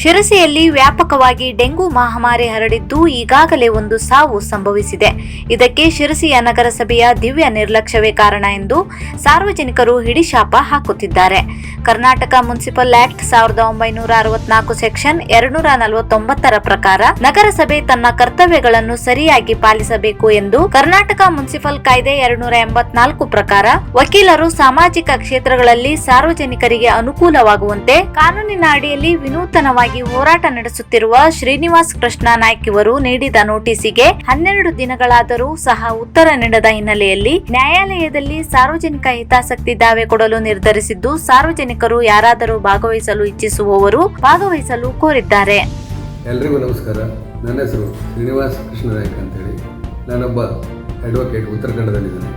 ಶಿರಸಿಯಲ್ಲಿ ವ್ಯಾಪಕವಾಗಿ ಡೆಂಗು ಮಹಾಮಾರಿ ಹರಡಿದ್ದು ಈಗಾಗಲೇ ಒಂದು ಸಾವು ಸಂಭವಿಸಿದೆ. ಇದಕ್ಕೆ ಶಿರಸಿಯ ನಗರಸಭೆಯ ದಿವ್ಯ ನಿರ್ಲಕ್ಷ್ಯವೇ ಕಾರಣ ಎಂದು ಸಾರ್ವಜನಿಕರು ಹಿಡಿಶಾಪ ಹಾಕುತ್ತಿದ್ದಾರೆ. ಕರ್ನಾಟಕ ಮುನ್ಸಿಪಲ್ ಆಕ್ಟ್ ಸಾವಿರದ ಒಂಬೈನೂರ ಅರವತ್ನಾಲ್ಕು ಸೆಕ್ಷನ್ ಎರಡ್ನೂರ ನಲವತ್ತೊಂಬತ್ತರ ಪ್ರಕಾರ ನಗರಸಭೆ ತನ್ನ ಕರ್ತವ್ಯಗಳನ್ನು ಸರಿಯಾಗಿ ಪಾಲಿಸಬೇಕು ಎಂದು ಕರ್ನಾಟಕ ಮುನ್ಸಿಪಲ್ ಕಾಯ್ದೆ ಎರಡ್ನೂರ ಎಂಬತ್ನಾಲ್ಕು ಪ್ರಕಾರ ವಕೀಲರು ಸಾಮಾಜಿಕ ಕ್ಷೇತ್ರಗಳಲ್ಲಿ ಸಾರ್ವಜನಿಕರಿಗೆ ಅನುಕೂಲವಾಗುವಂತೆ ಕಾನೂನಿನ ಅಡಿಯಲ್ಲಿ ವಿನೂತನವಾಗಿ ಹೋರಾಟ ನಡೆಸುತ್ತಿರುವ ಶ್ರೀನಿವಾಸ್ ಕೃಷ್ಣ ನಾಯ್ಕ್ ಇವರು ನೀಡಿದ ನೋಟಿಸಿಗೆ ಹನ್ನೆರಡು ದಿನಗಳಾದರೂ ಸಹ ಉತ್ತರ ನೀಡದ ಹಿನ್ನೆಲೆಯಲ್ಲಿ ನ್ಯಾಯಾಲಯದಲ್ಲಿ ಸಾರ್ವಜನಿಕ ಹಿತಾಸಕ್ತಿ ದಾವೆ ಕೊಡಲು ನಿರ್ಧರಿಸಿದ್ದು, ಸಾರ್ವಜನಿಕರು ಯಾರಾದರೂ ಭಾಗವಹಿಸಲು ಇಚ್ಛಿಸುವವರು ಭಾಗವಹಿಸಲು ಕೋರಿದ್ದಾರೆ. ಎಲ್ರಿಗೂ ನಮಸ್ಕಾರ. ನನ್ನ ಹೆಸರು ಶ್ರೀನಿವಾಸ್ ಕೃಷ್ಣನಾಯಕ್ ಅಂತೇಳಿ. ನಾನೊಬ್ಬ ಅಡ್ವೊಕೇಟ್ ಉತ್ತರ ಕನ್ನಡದಲ್ಲಿದ್ದೇನೆ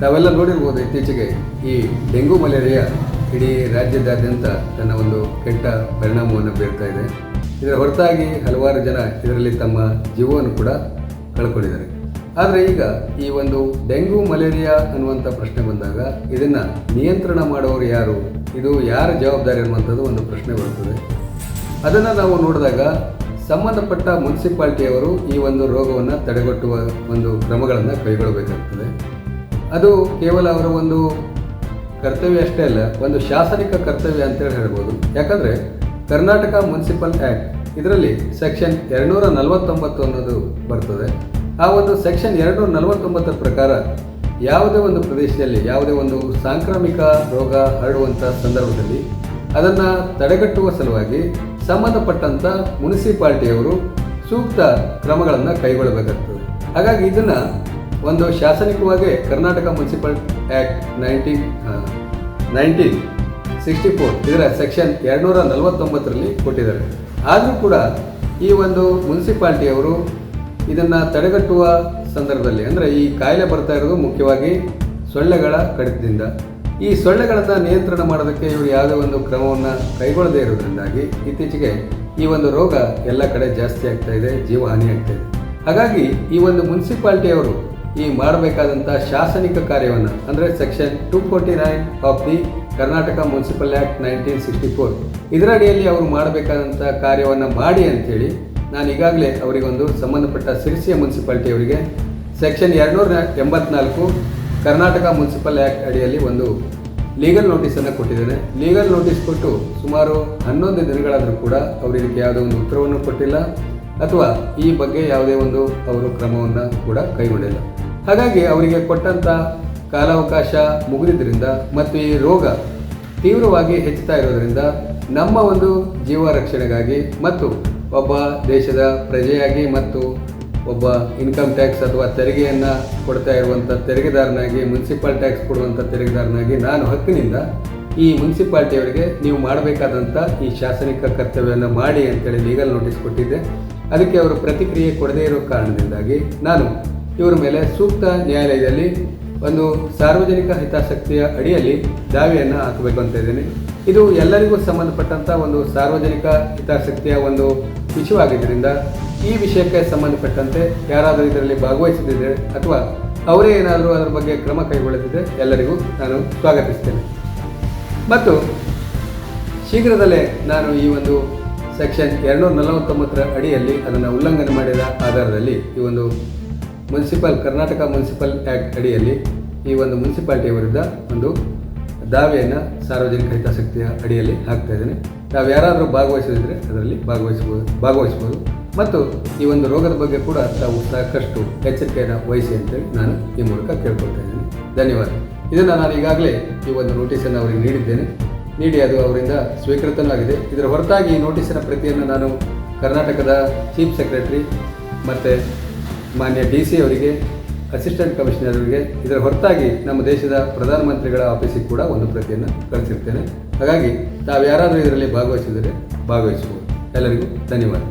ತಾವೆಲ್ಲ ನೋಡಿರ್ಬೋದು ಇತ್ತೀಚೆಗೆ ಈ ಡೆಂಗು ಮಲೇರಿಯಾ ಇಡೀ ರಾಜ್ಯದಾದ್ಯಂತ ತನ್ನ ಒಂದು ಕೆಟ್ಟ ಪರಿಣಾಮವನ್ನು ಬೀರ್ತಾ ಇದೆ. ಇದರ ಹೊರತಾಗಿ ಹಲವಾರು ಜನ ಇದರಲ್ಲಿ ತಮ್ಮ ಜೀವವನ್ನು ಕೂಡ ಕಳ್ಕೊಂಡಿದ್ದಾರೆ. ಆದರೆ ಈಗ ಈ ಒಂದು ಡೆಂಗು, ಮಲೇರಿಯಾ ಅನ್ನುವಂಥ ಪ್ರಶ್ನೆ ಬಂದಾಗ ಇದನ್ನು ನಿಯಂತ್ರಣ ಮಾಡುವವರು ಯಾರು? ಇದು ಯಾರ ಜವಾಬ್ದಾರಿ ಅನ್ನುವಂಥದ್ದು ಒಂದು ಪ್ರಶ್ನೆ ಬರುತ್ತದೆ ಅದನ್ನು ನಾವು ನೋಡಿದಾಗ ಸಂಬಂಧಪಟ್ಟ ಮುನ್ಸಿಪಾಲ್ಟಿಯವರು ಈ ಒಂದು ರೋಗವನ್ನು ತಡೆಗಟ್ಟುವ ಒಂದು ಕ್ರಮಗಳನ್ನು ಕೈಗೊಳ್ಳಬೇಕಾಗ್ತದೆ. ಅದು ಕೇವಲ ಅವರ ಒಂದು ಕರ್ತವ್ಯ ಅಷ್ಟೇ ಅಲ್ಲ, ಒಂದು ಶಾಸನಿಕ ಕರ್ತವ್ಯ ಅಂತೇಳಿ ಹೇಳ್ಬೋದು. ಯಾಕಂದರೆ ಕರ್ನಾಟಕ ಮುನ್ಸಿಪಲ್ ಆ್ಯಕ್ಟ್ ಇದರಲ್ಲಿ ಸೆಕ್ಷನ್ ಎರಡುನೂರ ನಲವತ್ತೊಂಬತ್ತು ಅನ್ನೋದು ಬರ್ತದೆ. ಆ ಒಂದು ಸೆಕ್ಷನ್ ಎರಡುನೂರ ನಲವತ್ತೊಂಬತ್ತರ ಪ್ರಕಾರ ಯಾವುದೇ ಒಂದು ಪ್ರದೇಶದಲ್ಲಿ ಯಾವುದೇ ಒಂದು ಸಾಂಕ್ರಾಮಿಕ ರೋಗ ಹರಡುವಂಥ ಸಂದರ್ಭದಲ್ಲಿ ಅದನ್ನು ತಡೆಗಟ್ಟುವ ಸಲುವಾಗಿ ಸಂಬಂಧಪಟ್ಟಂಥ ಮುನ್ಸಿಪಾಲ್ಟಿಯವರು ಸೂಕ್ತ ಕ್ರಮಗಳನ್ನು ಕೈಗೊಳ್ಳಬೇಕಾಗ್ತದೆ. ಹಾಗಾಗಿ ಇದನ್ನು ಒಂದು ಶಾಸನಿಕವಾಗಿ Karnataka municipal act nineteen nineteen sixty four ಇದರ ಸೆಕ್ಷನ್ ಎರಡುನೂರ ನಲವತ್ತೊಂಬತ್ತರಲ್ಲಿ ಕೊಟ್ಟಿದ್ದಾರೆ. ಆದರೂ ಕೂಡ ಈ ಒಂದು ಮುನ್ಸಿಪಾಲ್ಟಿಯವರು ಇದನ್ನು ತಡೆಗಟ್ಟುವ ಸಂದರ್ಭದಲ್ಲಿ, ಅಂದರೆ ಈ ಕಾಯಿಲೆ ಬರ್ತಾ ಇರೋದು ಮುಖ್ಯವಾಗಿ ಸೊಳ್ಳೆಗಳ ಕಡಿತದಿಂದ. ಈ ಸೊಳ್ಳೆಗಳನ್ನು ನಿಯಂತ್ರಣ ಮಾಡೋದಕ್ಕೆ ಇವರು ಯಾವುದೇ ಒಂದು ಕ್ರಮವನ್ನು ಕೈಗೊಳ್ಳದೇ ಇರೋದ್ರಿಂದಾಗಿ ಇತ್ತೀಚೆಗೆ ಈ ಒಂದು ರೋಗ ಎಲ್ಲ ಕಡೆ ಜಾಸ್ತಿ ಆಗ್ತಾ ಇದೆ ಜೀವಹಾನಿ ಆಗ್ತಾ ಇದೆ. ಹಾಗಾಗಿ ಈ ಒಂದು ಮುನ್ಸಿಪಾಲ್ಟಿಯವರು ಈ ಮಾಡಬೇಕಾದಂಥ ಶಾಸನಿಕ ಕಾರ್ಯವನ್ನು, ಅಂದರೆ section two forty nine of the Karnataka municipal act nineteen sixty four ಇದರ ಅಡಿಯಲ್ಲಿ ಅವರು ಮಾಡಬೇಕಾದಂಥ ಕಾರ್ಯವನ್ನು ಮಾಡಿ ಅಂಥೇಳಿ ನಾನು ಈಗಾಗಲೇ ಅವರಿಗೊಂದು ಸಂಬಂಧಪಟ್ಟ ಸಿರಿಸಿಯ ಮುನ್ಸಿಪಾಲ್ಟಿಯವರಿಗೆ ಸೆಕ್ಷನ್ ಎರಡುನೂರ ಎಂಬತ್ನಾಲ್ಕು ಕರ್ನಾಟಕ ಮುನ್ಸಿಪಲ್ ಆ್ಯಕ್ಟ್ ಅಡಿಯಲ್ಲಿ ಒಂದು ಲೀಗಲ್ ನೋಟಿಸನ್ನು ಕೊಟ್ಟಿದ್ದೇನೆ. ಲೀಗಲ್ ನೋಟಿಸ್ ಕೊಟ್ಟು ಸುಮಾರು ಹನ್ನೊಂದು ದಿನಗಳಾದರೂ ಕೂಡ ಅವರಿಗೆ ಯಾವುದೇ ಒಂದು ಉತ್ತರವನ್ನು ಕೊಟ್ಟಿಲ್ಲ, ಅಥವಾ ಈ ಬಗ್ಗೆ ಯಾವುದೇ ಒಂದು ಅವರು ಕ್ರಮವನ್ನು ಕೂಡ ಕೈಗೊಂಡಿಲ್ಲ. ಹಾಗಾಗಿ ಅವರಿಗೆ ಕೊಟ್ಟಂಥ ಕಾಲಾವಕಾಶ ಮುಗಿದಿದ್ದರಿಂದ ಮತ್ತು ಈ ರೋಗ ತೀವ್ರವಾಗಿ ಹೆಚ್ಚುತ್ತಾ ಇರೋದರಿಂದ ನಮ್ಮ ಒಂದು ಜೀವ ರಕ್ಷಣೆಗಾಗಿ ಮತ್ತು ಒಬ್ಬ ದೇಶದ ಪ್ರಜೆಯಾಗಿ ಮತ್ತು ಒಬ್ಬ ಇನ್ಕಮ್ ಟ್ಯಾಕ್ಸ್ ಅಥವಾ ತೆರಿಗೆಯನ್ನು ಕೊಡ್ತಾ ಇರುವಂಥ ತೆರಿಗೆದಾರನಾಗಿ ಮುನ್ಸಿಪಲ್ ಟ್ಯಾಕ್ಸ್ ಕೊಡುವಂಥ ತೆರಿಗೆದಾರನಾಗಿ ನಾನು ಹಕ್ಕಿನಿಂದ ಈ ಮುನ್ಸಿಪಾಲ್ಟಿಯವರಿಗೆ ನೀವು ಮಾಡಬೇಕಾದಂಥ ಈ ಶಾಸನಿಕ ಕರ್ತವ್ಯವನ್ನು ಮಾಡಿ ಅಂತೇಳಿ ಲೀಗಲ್ ನೋಟಿಸ್ ಕೊಟ್ಟಿದ್ದೆ. ಅದಕ್ಕೆ ಅವರು ಪ್ರತಿಕ್ರಿಯೆ ಕೊಡದೇ ಇರೋ ಕಾರಣದಿಂದಾಗಿ ನಾನು ಇವರ ಮೇಲೆ ಸೂಕ್ತ ನ್ಯಾಯಾಲಯದಲ್ಲಿ ಒಂದು ಸಾರ್ವಜನಿಕ ಹಿತಾಸಕ್ತಿಯ ಅಡಿಯಲ್ಲಿ ದಾವೆಯನ್ನು ಹಾಕಬೇಕು ಅಂತ ಇದ್ದೀನಿ. ಇದು ಎಲ್ಲರಿಗೂ ಸಂಬಂಧಪಟ್ಟಂಥ ಒಂದು ಸಾರ್ವಜನಿಕ ಹಿತಾಸಕ್ತಿಯ ಒಂದು ವಿಷಯವಾಗಿದ್ದರಿಂದ ಈ ವಿಷಯಕ್ಕೆ ಸಂಬಂಧಪಟ್ಟಂತೆ ಯಾರಾದರೂ ಇದರಲ್ಲಿ ಭಾಗವಹಿಸದಿದ್ದರೆ ಅಥವಾ ಅವರೇ ಏನಾದರೂ ಅದರ ಬಗ್ಗೆ ಕ್ರಮ ಕೈಗೊಳ್ಳದಿದ್ದರೆ ಎಲ್ಲರಿಗೂ ನಾನು ಸ್ವಾಗತಿಸ್ತೇನೆ. ಮತ್ತು ಶೀಘ್ರದಲ್ಲೇ ನಾನು ಈ ಒಂದು ಸೆಕ್ಷನ್ ಎರಡುನೂರ ನಲವತ್ತೊಂಬತ್ತರ ಅಡಿಯಲ್ಲಿ ಅದನ್ನು ಉಲ್ಲಂಘನೆ ಮಾಡಿದ ಆಧಾರದಲ್ಲಿ ಈ ಒಂದು ಮುನ್ಸಿಪಲ್, ಕರ್ನಾಟಕ ಮುನ್ಸಿಪಲ್ ಆ್ಯಕ್ಟ್ ಅಡಿಯಲ್ಲಿ ಈ ಒಂದು ಮುನ್ಸಿಪಾಲ್ಟಿಯ ವಿರುದ್ಧ ಒಂದು ದಾವೆಯನ್ನು ಸಾರ್ವಜನಿಕ ಹಿತಾಸಕ್ತಿಯ ಅಡಿಯಲ್ಲಿ ಹಾಕ್ತಾ ಇದ್ದೇನೆ. ನಾವು ಯಾರಾದರೂ ಭಾಗವಹಿಸಿದ್ರೆ ಅದರಲ್ಲಿ ಭಾಗವಹಿಸಬಹುದು. ಭಾಗವಹಿಸ್ಬೋದು ಮತ್ತು ಈ ಒಂದು ರೋಗದ ಬಗ್ಗೆ ಕೂಡ ತಾವು ಸಾಕಷ್ಟು ಎಚ್ಚರಿಕೆಯನ್ನು ವಹಿಸಿ ಅಂತೇಳಿ ನಾನು ಈ ಮೂಲಕ ಕೇಳ್ಕೊಳ್ತಾ ಇದ್ದೀನಿ. ಧನ್ಯವಾದ. ಇದನ್ನು ನಾನು ಈಗಾಗಲೇ ಈ ಒಂದು ನೋಟಿಸನ್ನು ಅವರಿಗೆ ನೀಡಿದ್ದೇನೆ. ನೀಡಿ ಅದು ಅವರಿಂದ ಸ್ವೀಕೃತನಾಗಿದೆ. ಇದರ ಹೊರತಾಗಿ ಈ ನೋಟಿಸಿನ ಪ್ರತಿಯನ್ನು ನಾನು ಕರ್ನಾಟಕದ ಚೀಫ್ ಸೆಕ್ರೆಟರಿ ಮತ್ತು ಮಾನ್ಯ ಡಿ ಸಿ ಅವರಿಗೆ, ಅಸಿಸ್ಟೆಂಟ್ ಕಮಿಷನರ್ ಅವರಿಗೆ, ಇದರ ಹೊರತಾಗಿ ನಮ್ಮ ದೇಶದ ಪ್ರಧಾನಮಂತ್ರಿಗಳ ಆಫೀಸಿಗೆ ಕೂಡ ಒಂದು ಪ್ರತಿಯನ್ನು ಕಳಿಸಿರ್ತೇನೆ. ಹಾಗಾಗಿ ತಾವು ಯಾರಾದರೂ ಇದರಲ್ಲಿ ಭಾಗವಹಿಸಿದರೆ ಭಾಗವಹಿಸಬಹುದು. ಎಲ್ಲರಿಗೂ ಧನ್ಯವಾದ.